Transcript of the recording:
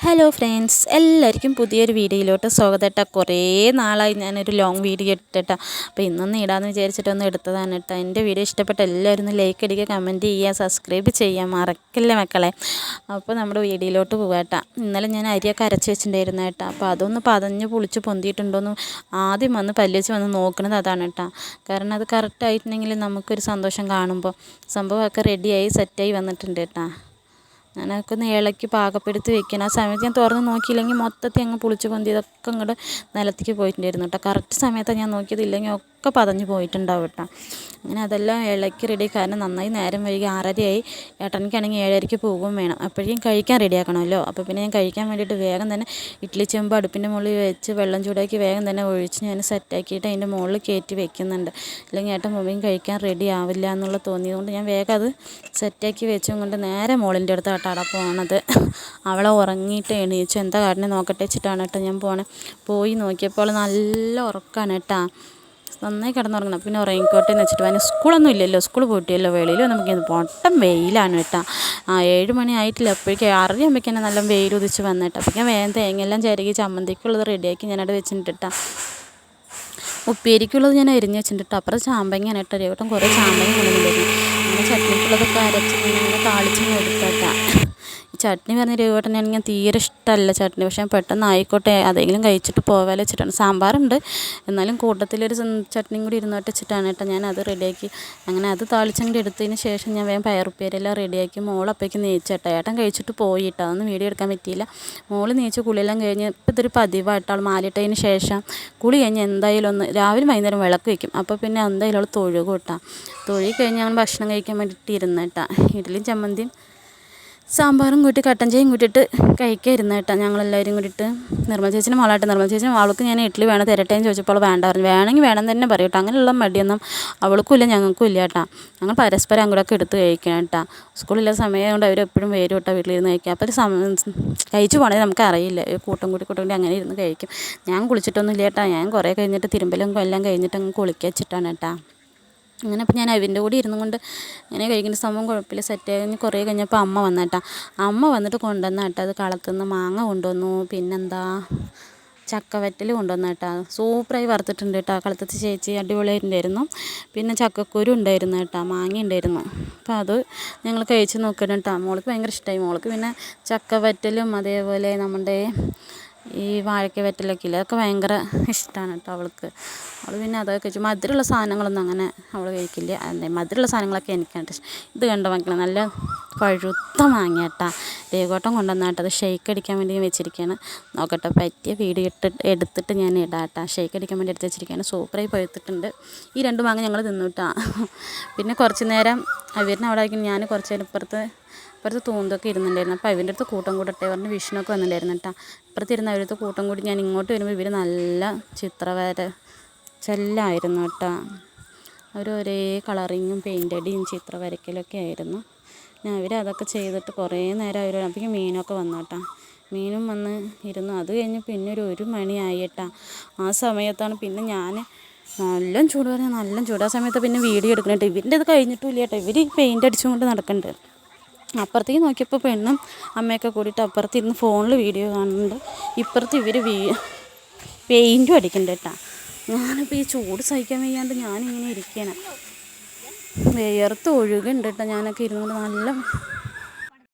Hello friends എല്ലാവർക്കും പുതിയൊരു വീഡിയോയിലോട്ട് സ്വാഗതം കുറേ നാളായി ഞാനൊരു ലോങ് വീഡിയോ ഇട്ടിട്ടാ. അപ്പോൾ ഇന്നൊന്ന് ഇടാമെന്ന് വിചാരിച്ചിട്ടൊന്ന് എടുത്തതാണ് കേട്ടോ എന്റെ വീഡിയോ ഇഷ്ടപ്പെട്ട എല്ലാവരും ഒന്ന് ലൈക്ക് അടിക്കുക കമന്റ് ചെയ്യുക സബ്സ്ക്രൈബ് ചെയ്യുക മറക്കില്ല മക്കളെ? അപ്പോൾ നമ്മുടെ വീഡിയോയിലോട്ട് പോകാട്ടാ ഇന്നലെ ഞാൻ അരിയൊക്കെ അരച്ച് വെച്ചിട്ടുണ്ടായിരുന്നു കേട്ടോ അപ്പോൾ അതൊന്ന് പതഞ്ഞ് പൊളിച്ച് പൊന്തിയിട്ടുണ്ടോയെന്ന് ആദ്യം വന്ന് പല്ലുവെച്ച് വന്ന് നോക്കുന്നത് അതാണ് കേട്ടോ കാരണം അത് കറക്റ്റ് ആയിട്ടുണ്ടെങ്കിൽ നമുക്കൊരു സന്തോഷം കാണുമ്പോൾ സംഭവമൊക്കെ റെഡിയായി സെറ്റായി വന്നിട്ടുണ്ട് കേട്ടോ ഞാനതൊക്കെ ഒന്ന് ഇളക്കി പാകപ്പെടുത്തി വെക്കണം. ആ സമയത്ത് ഞാൻ തുറന്ന് നോക്കിയില്ലെങ്കിൽ മൊത്തത്തിൽ അങ്ങ് പുളിച്ച് പൊന്തി ഇതൊക്കെ അങ്ങോട്ട് നിലത്തേക്ക് പോയിട്ടുണ്ടായിരുന്നു കേട്ടോ. കറക്റ്റ് സമയത്താണ് ഞാൻ നോക്കിയത്. ഇല്ലെങ്കിൽ ഒക്കെ പതഞ്ഞു പോയിട്ടുണ്ടാവും കേട്ടോ. അങ്ങനെ അതെല്ലാം ഇളക്കി റെഡി കാരണം നന്നായി നേരം വൈകി ആറരയായി. ഏട്ടനിക്കാണെങ്കിൽ ഏഴരയ്ക്ക് പോകും വേണം. അപ്പോഴേക്കും കഴിക്കാൻ റെഡിയാക്കണമല്ലോ അപ്പോൾ പിന്നെ ഞാൻ കഴിക്കാൻ വേണ്ടിയിട്ട് വേഗം തന്നെ ഇഡ്ഡലി ചെമ്പ് അടുപ്പിന്റെ മുകളിൽ വെച്ച് വെള്ളം ചൂടാക്കി വേഗം തന്നെ ഒഴിച്ച് ഞാൻ സെറ്റാക്കിയിട്ട് അതിന്റെ മുകളിൽ കയറ്റി വെക്കുന്നുണ്ട്. അല്ലെങ്കിൽ ഏട്ടൻ മുമ്പേയും കഴിക്കാൻ റെഡി ആവില്ല എന്നുള്ള തോന്നിയതുകൊണ്ട് ഞാൻ വേഗം അത് സെറ്റാക്കി വെച്ചും കൊണ്ട് നേരെ മോളിന്റെ അടുത്ത് കേട്ടോ പോണത്. അവളെ ഉറങ്ങിയിട്ട് എണീച്ചു. എന്താ കാട്ടിനെ നോക്കട്ടെ വെച്ചിട്ടാണ് കേട്ടോ ഞാൻ പോണേ. പോയി നോക്കിയപ്പോൾ നല്ല ഉറക്കമാണ് കേട്ടോ. നന്നായി കിടന്നുറങ്ങണം. പിന്നെ ഉറങ്ങിക്കോട്ടെ എന്ന് വെച്ചിട്ട് അതിന് സ്കൂളൊന്നും ഇല്ലല്ലോ. സ്കൂൾ പോയിട്ടില്ലല്ലോ വെളിയിൽ നമുക്ക് പൊട്ടം വെയിലാണ് കേട്ടോ. ആ ഏഴ് മണി ആയിട്ടില്ല. അപ്പോഴേക്കും ആറരയാകുമ്പോഴേക്കും തന്നെ നല്ല വെയിൽ ഉദിച്ച് വന്നിട്ട്. അപ്പം ഞാൻ വേഗം തേങ്ങയെല്ലാം ചിരകി ചമ്മന്തിക്കുള്ളത് റെഡിയാക്കി ഞാനവിടെ വെച്ചിട്ടുണ്ട് കേട്ടോ. ഉപ്പേരിക്കുള്ളത് ഞാൻ അരിഞ്ഞ് വെച്ചിട്ടുണ്ട് അപ്പുറം ചാമ്പങ്ങയാണ് കേട്ടോ. രേവട്ടം കുറേ ചാമ്പങ്ങ ചട്ടിക്കുള്ളതൊക്കെ അങ്ങനെ ചട്നിക്കുള്ളതൊക്കെ അരച്ച് ഇങ്ങനെ താളിച്ച് ചട്നി പറഞ്ഞ ഞാൻ തീരെ ഇഷ്ടമല്ല ചട്നി. പക്ഷേ പെട്ടെന്ന് ആയിക്കോട്ടെ അതെങ്കിലും കഴിച്ചിട്ട് പോകാമല്ലോ വെച്ചിട്ടാണ്. സാമ്പാറുണ്ട്. എന്നാലും കൂട്ടത്തിലൊരു ചട്നിയും കൂടി ഇരുന്നോട്ട് വെച്ചിട്ടാണ് കേട്ടോ ഞാൻ അത് റെഡിയാക്കി. അങ്ങനെ അത് താളിച്ചങ്ങോട്ട് എടുത്തതിന് ശേഷം ഞാൻ വേഗം പയറുപ്പേരെല്ലാം റെഡിയാക്കി. മോളപ്പേക്ക് നീച്ചേട്ടാ ഏട്ടൻ കഴിച്ചിട്ട് പോയി കേട്ടോ. അതൊന്നും വീഡിയോ എടുക്കാൻ പറ്റിയില്ല. മോൾ നീച്ച് കുളിയെല്ലാം കഴിഞ്ഞ് ഇപ്പം ഇതൊരു പതിവായിട്ട് ആൾ മാലിട്ടതിന് ശേഷം കുളി കഴിഞ്ഞ് എന്തായാലും ഒന്ന് രാവിലെ വൈകുന്നേരം വിളക്ക് വയ്ക്കും. അപ്പോൾ പിന്നെ എന്തായാലും അവൾ തൊഴുകും കേട്ടോ. തൊഴുകി കഴിഞ്ഞ് ഭക്ഷണം കഴിക്കാൻ വേണ്ടിയിട്ട് ഇരുന്നേട്ടാ ഇഡ്ഡലിയും ചമ്മന്തിയും സാമ്പാറും കൂട്ടി കട്ടൻ ചായയും കൂട്ടിയിട്ട് കഴിക്കായിരുന്നു കേട്ടോ ഞങ്ങളെല്ലാവരും കൂടിയിട്ട്. നിർമ്മല ചേച്ചിന് മോളായിട്ട് നിർമ്മല ചേച്ചിന് അവൾക്ക് ഞാൻ ഇഡ്ഡലി വേണം തരട്ടെ എന്ന് ചോദിച്ചപ്പോൾ വേണ്ട പറഞ്ഞു. വേണമെങ്കിൽ വേണം തന്നെ പറയും കേട്ടോ. അങ്ങനെയുള്ള മടിയൊന്നും അവൾക്കും ഇല്ല ഞങ്ങൾക്കും ഇല്ല കേട്ടോ. ഞങ്ങൾ പരസ്പരം അങ്ങോട്ടൊക്കെ എടുത്ത് കഴിക്കണം കേട്ടോ. സ്കൂളിലെ സമയം കൊണ്ട് അവരെപ്പോഴും വരും കേട്ടോ വീട്ടിലിരുന്ന് കഴിക്കാം അപ്പോൾ സമയം കഴിച്ചു പോകണമെങ്കിൽ നമുക്ക് അറിയില്ല. കൂട്ടം കൂടി കൂട്ടം കൂടി അങ്ങനെ ഇരുന്ന് കഴിക്കും. ഞാൻ കുളിച്ചിട്ടൊന്നും ഇല്ല കേട്ടോ. ഞാൻ കുറേ കഴിഞ്ഞിട്ട് തിരുമ്പലും എല്ലാം കഴിഞ്ഞിട്ട് അങ്ങ് കുളിക്കച്ചിട്ടാണ് കേട്ടോ. അങ്ങനെ അപ്പോൾ ഞാൻ അവന്റെ കൂടെ ഇരുന്നു കൊണ്ട് അങ്ങനെ കഴിക്കുന്ന സംഭവം കുഴപ്പമില്ല. സെറ്റ് കഴിഞ്ഞ് കുറേ കഴിഞ്ഞപ്പോൾ അമ്മ വന്നേട്ടാ. അമ്മ വന്നിട്ട് കൊണ്ടുവന്ന കേട്ടോ. അത് കളത്തുനിന്ന് മാങ്ങ കൊണ്ടുവന്നു. പിന്നെന്താ? ചക്കവറ്റൽ കൊണ്ടുവന്ന കേട്ടോ. സൂപ്പറായി വറുത്തിട്ടുണ്ട് കേട്ടോ. കളത്തത്ത് ചേച്ചി അടിപൊളിയായിട്ടുണ്ടായിരുന്നു പിന്നെ ചക്കക്കുരു ഉണ്ടായിരുന്നു കേട്ടോ. മാങ്ങ ഉണ്ടായിരുന്നു. അപ്പോൾ അത് ഞങ്ങൾ കഴിച്ച് നോക്കണം കേട്ടോ. മോൾക്ക് ഭയങ്കര ഇഷ്ടമായി. മോൾക്ക് പിന്നെ ചക്കവറ്റലും അതേപോലെ നമ്മുടെ ഈ വാഴയ്ക്ക വറ്റലൊക്കെ അതൊക്കെ ഭയങ്കര ഇഷ്ടമാണ് കേട്ടോ അവൾക്ക്. അവൾ പിന്നെ അതൊക്കെ കഴിച്ചു മധുരമുള്ള സാധനങ്ങളൊന്നും അങ്ങനെ അവൾ കഴിക്കില്ല. മധുരമുള്ള സാധനങ്ങളൊക്കെ എനിക്കാണ് ഇഷ്ടം. ഇത് കണ്ടോ മക്കളെ നല്ല പഴുത്ത മാങ്ങ കേട്ടാ രേഖോട്ടം അത് ഷെയ്ക്ക് അടിക്കാൻ വേണ്ടി വെച്ചിരിക്കുകയാണ് നോക്കട്ടെ പറ്റിയ വീഡിയോ ഇട്ട് എടുത്തിട്ട് ഞാൻ ഇടാം കേട്ടോ ഷെയ്ക്ക് അടിക്കാൻ വേണ്ടി എടുത്ത് വെച്ചിരിക്കുകയാണ് സൂപ്പറായി പഴുത്തിട്ടുണ്ട്. ഈ രണ്ട് മാങ്ങ ഞങ്ങൾ തിന്നു പിന്നെ കുറച്ച് നേരം അവരിനെ അവിടെ ഞാൻ കുറച്ച് നേരം ഇപ്പുറത്ത് ഇപ്പുറത്ത് തൂന്തൊക്കെ ഇരുന്നുണ്ടായിരുന്നു അപ്പോൾ അവന്റെ അടുത്ത് കൂട്ടം കൂടട്ടെ പറഞ്ഞ് വിഷ്ണുവൊക്കെ വന്നിട്ടുണ്ടായിരുന്നു കേട്ടോ. ഇപ്പുറത്ത് ഇരുന്ന് അവരടുത്ത് കൂട്ടം കൂടി ഞാൻ ഇങ്ങോട്ട് വരുമ്പോൾ ഇവർ നല്ല ചിത്രവര ചെല്ലായിരുന്നു കേട്ടോ. അവർ ഒരേ കളറിങ്ങും പെയിന്റ് അടിയും ചിത്ര വരയ്ക്കലൊക്കെ ആയിരുന്നു. ഞാൻ അവർ അതൊക്കെ ചെയ്തിട്ട് കുറേ നേരം അവർ അപ്പോഴേക്കും മീനൊക്കെ വന്നു കേട്ടോ. മീനും വന്ന് ഇരുന്നു. അത് കഴിഞ്ഞ് പിന്നെ ഒരു ഒരു മണിയായി കേട്ടോ. ആ സമയത്താണ് പിന്നെ ഞാൻ നല്ല ചൂട് പറഞ്ഞാൽ നല്ല ചൂടാ. സമയത്ത് പിന്നെ വീഡിയോ എടുക്കണേട്ടോ ഇവരിന്റെ ഇത് കഴിഞ്ഞിട്ടും ഇല്ല കേട്ടോ. ഇവർ പെയിന്റ് അടിച്ചുകൊണ്ട് നടക്കുന്നുണ്ട് അപ്പുറത്തേക്ക് നോക്കിയപ്പോൾ പെണ്ണും അമ്മയൊക്കെ കൂടിയിട്ട് അപ്പുറത്ത് ഇരുന്ന് ഫോണിൽ വീഡിയോ കാണുന്നുണ്ട്. ഇപ്പുറത്ത് ഇവർ വീ പെയിന്റും അടിക്കണ്ട കേട്ടോ. ഞാനിപ്പോൾ ഈ ചൂട് സഹിക്കാൻ വയ്യാണ്ട് ഞാനിങ്ങനെ ഇരിക്കണം വേർത്ത് ഒഴുകുന്നുണ്ട് കേട്ടോ. ഞാനൊക്കെ ഇരുന്നുകൊണ്ട് നല്ല